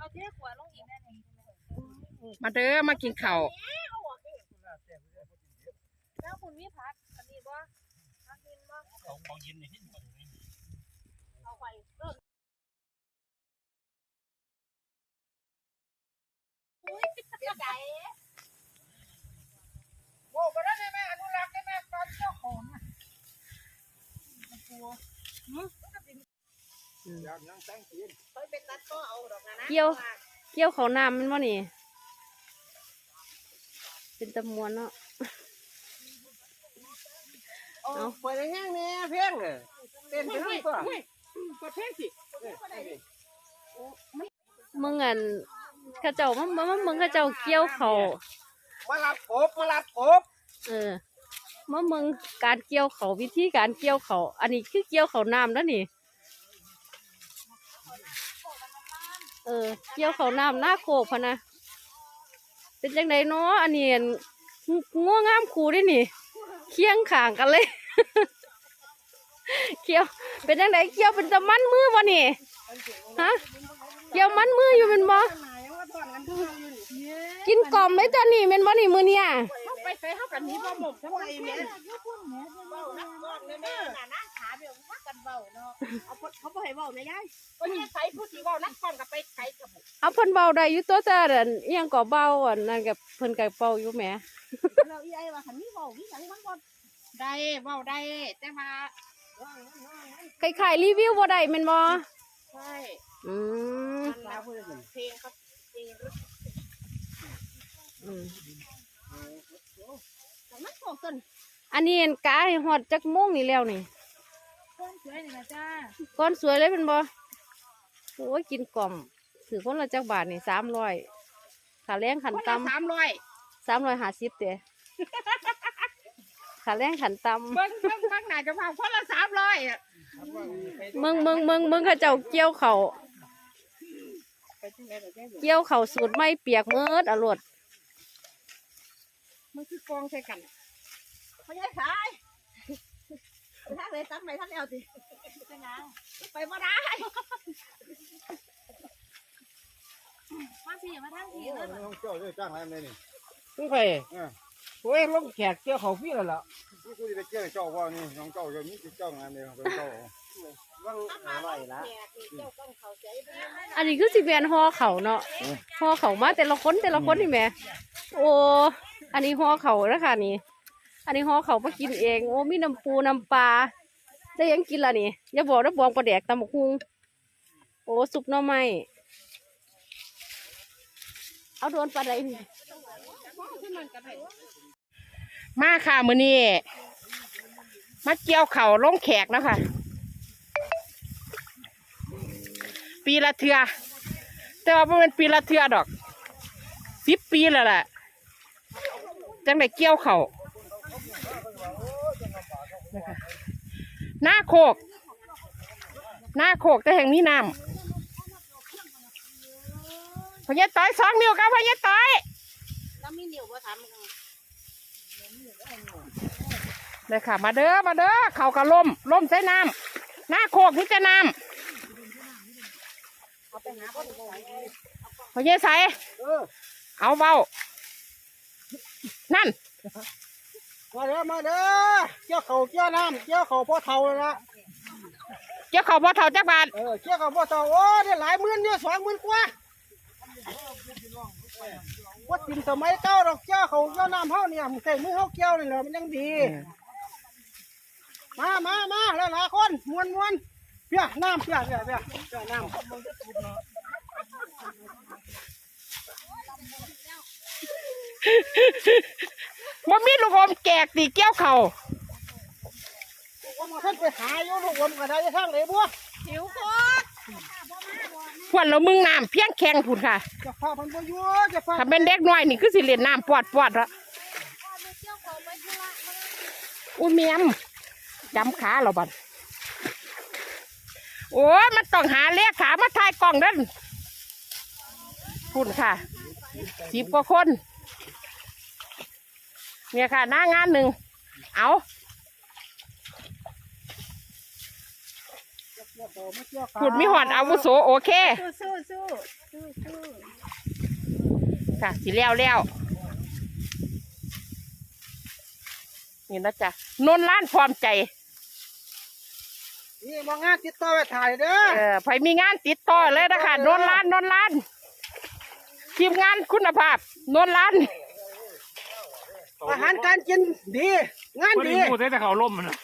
เอาเทขวดลงอีกแน่นี่มาเด้อมากินข้าวแล้วคุณมีผักอันนี้บ่ผักดินบ่ของของยินนี่ที่มันนี่เอาไปเริ่มอุ้ยเสียใจโอ้ก็ได้แม่อนุรักษ์ได้แม่ตอนเจ้าของอะกลัว เคยเป็นตัดก็เอาดอกนะนะเกี่ยว เกี่ยวเขาวน้ำมันบ่นี่ เป็นตะมวนเนาะโอ้เปิดแห้งแน่เพียงเลยเต้นไปทั้งตัวก็แพงสิมึงอันเข้าเจ้ามันมันมึงเข้าเจ้าเกี่ยวเขาวมารับกบมารับกบเออมามึงการเกี่ยวเขาววิธีการเกี่ยวเขาวอันนี้คือเกี่ยวเขาวน้ำแล้วนี่ เออ เกี่ยวเขาน้ำหน้าโคกพะนะ เป็นจังไดเนาะอันนี้อั่นงัวงามคูได้นี่ เคียงขางกันเลย เกี่ยว เป็นจังไดเกี่ยวเป็นตะมันมือบ่นี่ ฮะ เกี่ยวมันมืออยู่เป็นบ่กินกล่อมเลยจ้ะนี่เป็นบ่นี่มือเนี่ย ใส่เขากันนี้พ่อหมกทั้งไรแม่เบานักก่อนเลยแม่น่ะนะขาเดี๋ยวพักกันเบาเนาะเอาเขาไปให้เบาเลยยายก็นี่ใส่ผู้ที่เบานักก่อนกับไปใส่กับเอาเพิ่นเบาได้อยู่ตัวแต่อันอิหยังก็เบาอันนั่นกับเพิ่นก็เบาอยู่แหมเราอีไอ้ว่าขันนี้เบาวิสัยมันบ่ได้เบาได้แต่มาคล้ายๆรีวิวบ่ได้แม่นบ่ใช่อืม ลาพูดเลยเพลงครับเพลง อืม มันของต้น อันนี้อันกาให้ฮอดจักโมงนี่แล้วนี่ต้นสวยนี่นะจ้าก้อนสวยเลยแม่นบ่โอ้ยกินกล่อมถือคนละจักบาทนี่300ค่าแรงขันคนละต่ำสามร้อย350เด้ค่าแรงขันต่ำเบิ้งเบิ้งเบิ้งหน้าจะพาคนละสามร้อยอะมึงมึงมึงมึงเขาเจ้าเกี่ยวเขาวไปที่ไหนแบบนี้เกี่ยวเขาวสูตรไม่เปียกเมิดอรวดมันคือกองใส่กัน ไม่ใช่ขายไปทางเลยตั้งไปทางเดียวสิไปยังไปบ่ได้มาพี่มาทางพี่เลยน้องเจ้าได้จ้างอะไรนี่มึงไปโอ้ยลงแขกเกี่ยวเขาพี่แล้วล่ะกูกูจะไปเจ้าเจ้าว่านี่น้องเจ้าจะมีเจ้างานเดียวเป็นเจ้าวังหาไรละอันนี้คือสิเป็นห่อเขาเนาะห่อเขามาแต่ละคนแต่ละคนนี่แหม่โอ้อันนี้ห่อเขาแล้วค่ะนี่ อันนี้ห่อเขามากินเอง โอ้มีน้ำปูน้ำปลาได้ยังกินละนี่อย่าบอกนะบองปลาแดกตำบักฮุงโอ้สุกหน่อไม้เอาโดนปลาใดนี่มาค่ะมือนี้มาเกี่ยวเขาลงแขกนะคะปีละเทือแต่ว่าบ่เป็นปีละเทือดอกสิบปีแล้วแหละจังได้เกี่ยวเข่านะคะ หน้าโคก หน้าโคกแต่แห่งนี้น้ำพญาต้อยสองนิ้วครับพญาต้อยแล้วมีเหนียวบ่ทำเลยค่ะ มาเด้อมาเด้อเขากระล่มล่มใส่น้ำหน้าโคกที่จะน้ำพอเยใส่เอาเบานั่น มาเด้อมาเด้อเกี่ยวเขาเกี่ยวน้ำเกี่ยวเขาพ่อเท่าเลยละเจ้าเขาพ่อเท่าจักบาทเออเกี่ยวเขาพ่อเท่าโอ้ได้หลายหมื่นเยอะสองหมื่นกว่าว่าติมสมัยเก่าดอกเกี่ยวเขาเกี่ยวน้ำเฮาเนี่ยใส่มือเฮาเกี่ยวนี่แหละมันยังดีมามามาหลายหลายคนมวนมวนเปียน้ำเปียเปียเปียเปียน้ำ มันมีลูกอมแจกตีเกี้ยวเขาว่ามาท่านไปหาอยู่ลูกอมกระไดทางไหนบัวหิวโคตรพวนเรามึงน้ำเพียงแข็งผุนค่ะจะพาพันบัวอยู่จะพาถ้าเป็นเด็กน้อยนี่คือสิเล่นน้ำปวดปวดละอุ้ยเมียมจำขาเราบัดโอ้ยมันต้องหาเลขขามาถ่ายกล่องเด้นคุณค่ะสิบกว่าคน เนี่ยค่ะ หน้างานหนึ่ง เอากี่ยวเขามาเกี่ยวเขาพูดมีหอดอาวุโสโอเค สู้สู้สู้สู้สู้ค่ะสิแล้วแล้วนี่นะจ๊ะนนล้านพร้อมใจ นี่มองงานติดต่อไปถ่ายเด้อเออไผมีงานติดต่อเลยนะคะนนล้านนนล้านทีมงานคุณภาพนนล้าน อาหารการกินดี งานไม่ได้ดีพูดแต่เขาล่มมันนะ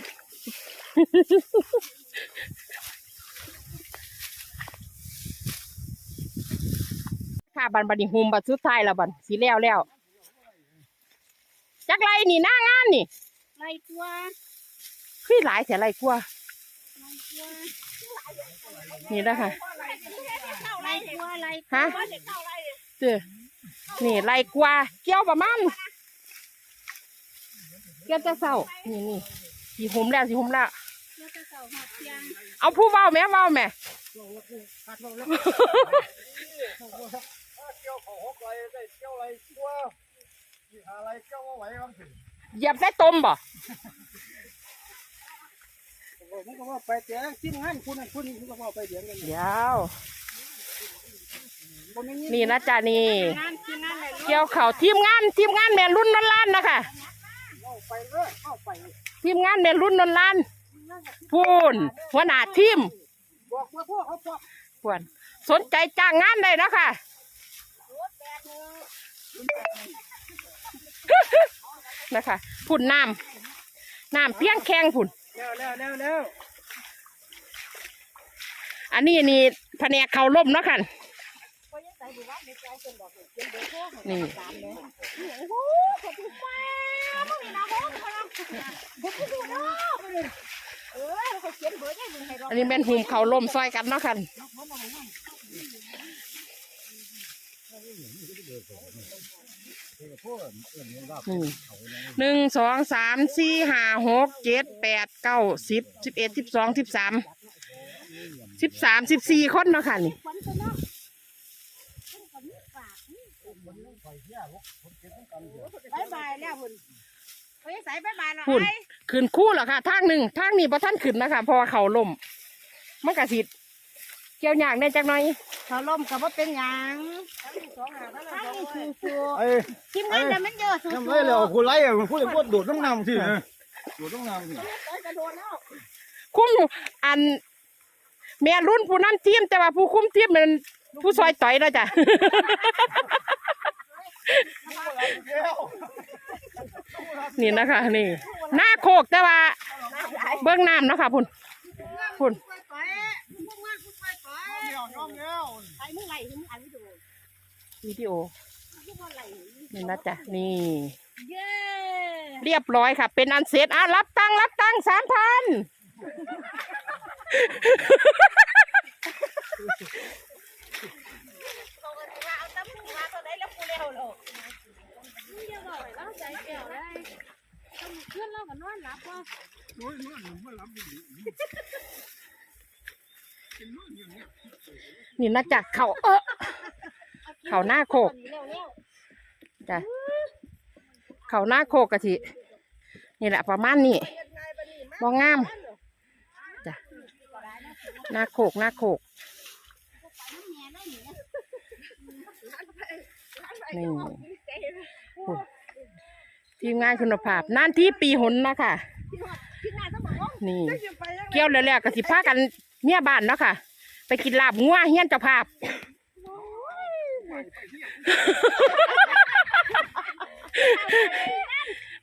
ค่ะบันบันนี่หุมบัดสุดท้ายแล้วบันสีแล้วแล้วจักไรนี่หน้างานนี่ไล่ตัวคือหลายเสียไรกลัวาไล่ตัวนี่นะคะไล่ตัวไล่ฮะว่าเด็กเข้าไล่เจ้อนี่ไรกว่าเกี่ยวประมาณ เกี่ยวจะเศร้านี่นี่สีหุมแล้วสีหุมแล้วแล้วจะเสาหัดเทียงเอาผู้เว้าแม่เว้าแม่เกี่ยวเขาหกไรได้เกี่ยวไรตัวมีอะไรเกี่ยวเอาไว้บ้างสิเหยียบใส่ตมบ่ผมก็ว่าไปเจ้ทีมงานคุณนั่นคุณนี่ผมก็ว่าไปเดี๋ยวกันเดี๋ยวนี่นะจ๊ะนี่งานกินงานอะไรเกี่ยวเข่าทีมงานทีมงานแม่รุ่นนนล้านนะคะเข้า ไปเลยเข้าไปทีมงานแม่รุ่นนนล้านพูนหัวหน้าทีมบอกว่าพวกเขาพวกพวนสนใจจ้างงานได้เนาะค่ะนะคะพุ่นน้ำน้ำเพียงแข็งพุ่นแล้วแล้วแล้วแล้วอันนี้นี่แผนกเขาล่มเนาะค่ะนี่ เออเขาเขียนเบอร์ให้มึงให้รออันนี้แม่นหุมเขาล่มซอยกันเนาะค่ะนี่หนึ่งสองสามสี่ห้าหกเจ็ดแปดเก้าสิบสิบเอ็ดสิบสองสิบสามสิบสามสิบสี่คนเนาะค่ะนี่บายบายแล้วคุณ เขาจะใส่บายบายแล้วพุ่นขึ้นคู่เหรอค่ะทางหนึ่งทางนี้พอท่านขึ้นนะคะเพราะว่าเขาล่มมันกระสิเกี่ยวหยากได้จักหน่อยเขาล่มกับว่าเป็นหยังทั้งสู้สู้ไอ้ทีมงานแต่มันเยอะสู้ทำไรสู้แล้วคุณไรอะคุณพูดพูดโดดต้องนำสิโดดต้องนำสิคุ้มอันแม่รุ่นผู้นั่นทีมแต่ว่าผู้คุ้มทีมมันผู้ซอยต่อยแล้วจ้ะ นี่นะคะ นี่ หน้าโคกแต่ว่า เบื้องน้ำเนาะคะพุ่นพุ่นไปมึงไปไปย่องแล้วไปมึงไหลมึงอันนี้ดูวิดีโอมึงไหลนี่นะจ๊ะนี่เรียบร้อยค่ะ เป็นอันเสร็จอะรับตังรับตังสามพัน เขาก็สิว่าเอาตั้มมึงมาตัวไหนแล้วกูเร็วหรอกมึงอย่าบอกไว้แล้วใจเกี่ยวได้ต้องเพื่อนเรากันนอนหลับว่า นี่นะจ๊ะเขาเออเขาหน้าโคกเร็วเร็วจ้ะเขาหน้าโคกกะทินี่แหละประมาณนี้มองงามจ้ะหน้าโคกหน้าโคกนี่โอ้ทีมงานคุณภาพนั่นที่ปีหนนะคะพี่นายต้องบอกว่านี่เกี่ยวแล้วๆกะสิพากันเมียบ้านเนาะค่ะ ไปกินลาบงัวเฮียนเจ้าภาพ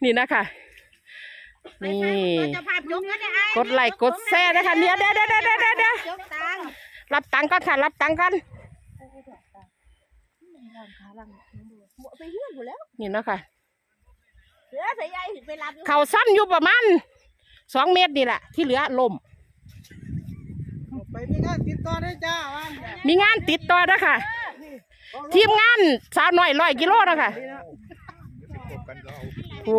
นี่นะคะนี่จะพาพยกเงินได้ไอ้กดไลค์กดแชร์นะคะเดี๋ยวเดี๋ยวเดี๋ยวเดี๋ยวเดี๋ยวเดี๋ยวยกตังค์รับตังค์ก่อนค่ะรับตังค์ก่อนไปเฮือนอยู่แล้วนี่เนาะค่ะเสือใส่ใหญ่ไปรับอยู่เขาสั้นอยู่ประมาณสองเมตรนี่แหละที่เหลือลม ไปมีงานติดต่อได้จ้าว่ามีงานติดต่อนะคะทีมงานสาวน้อยร้อยกิโลนะคะ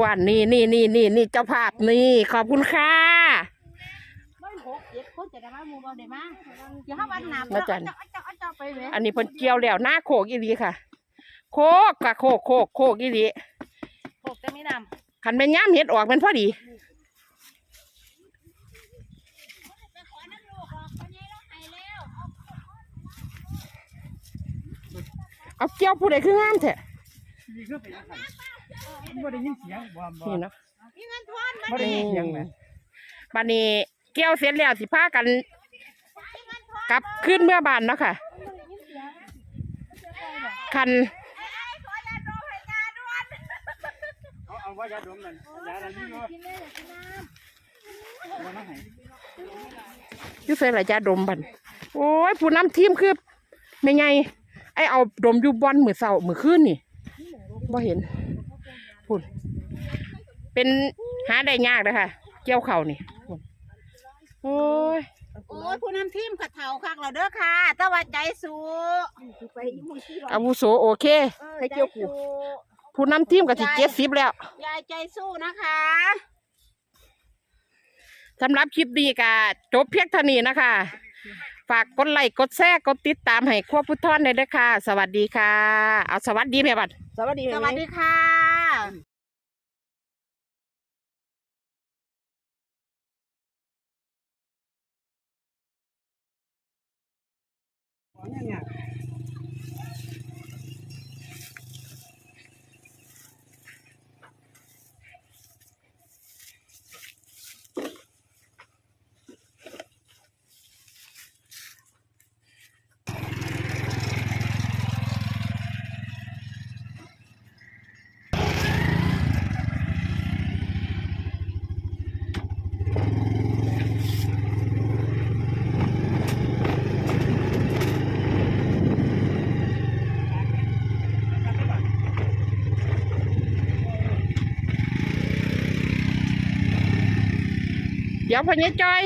ว้านนี่นี่นี่นี่นี่เจ้าภาพนี่ขอบคุณค่ะบ้านหกเจ็ดคนจะได้มาหมู่บ่ได้มาอย่าให้วันหนามมาจันเอาเจ้าเอาเจ้าไปเว้ยอันนี้เพิ่นเกี่ยวแล้วหน้าโคกอีหลีค่ะ โคกกะโคกโคกโคกอีหลีหกจะไม่นำคันแม่นย่ามเห็ดออกเป็นพอดี ไปขอน้ำลูกออกไปไง เอาเกี่ยวผู้ใดคืองามแท้มีเครื่องไปยังไงมันไม่ได้ยินเสียงบ่บ่นี่เนาะไม่ได้ยินเสียงไหมบัดนี้เกี่ยวเสร็จแล้วสิพากันกลับขึ้นเมื่อบ้านเนาะค่ะ คันเอาเอาว่ายาดมนั่นยาอะไรนี่เนาะเอามาให้อยุ่ใส่หลายยาดมบันโอ้ยผู้นำทีมคือไม่ไง ไอเอาดมอยู่บอนมือเสามือคืนนี่บ่เห็นพุ่นเป็นหาได้ยากเลยค่ะ เกี่ยวเข่านี่พุ่นโอ้ยโอ้ยผู้นำทีมกระเทาคักเราเด้อค่ะแตะว่าใจสู้ไปอีหมู่ที่อาวุโสโอเคให้เกี่ยวกูผู้นำทีมก็สิเจ็ดสิบแล้ว ยายใจสู้นะคะสำหรับคลิปนี้ก็จบเพียงเท่านี้นะคะ ฝากกดไลค์กดแชร์กดติดตามให้ครัวพุทธอนเลยด้วยค่ะ สวัสดีค่ะ เอาสวัสดีแม่บัด สวัสดีสวัสดีค่ะเนี่ย ดี๋ยวพอนี้จอย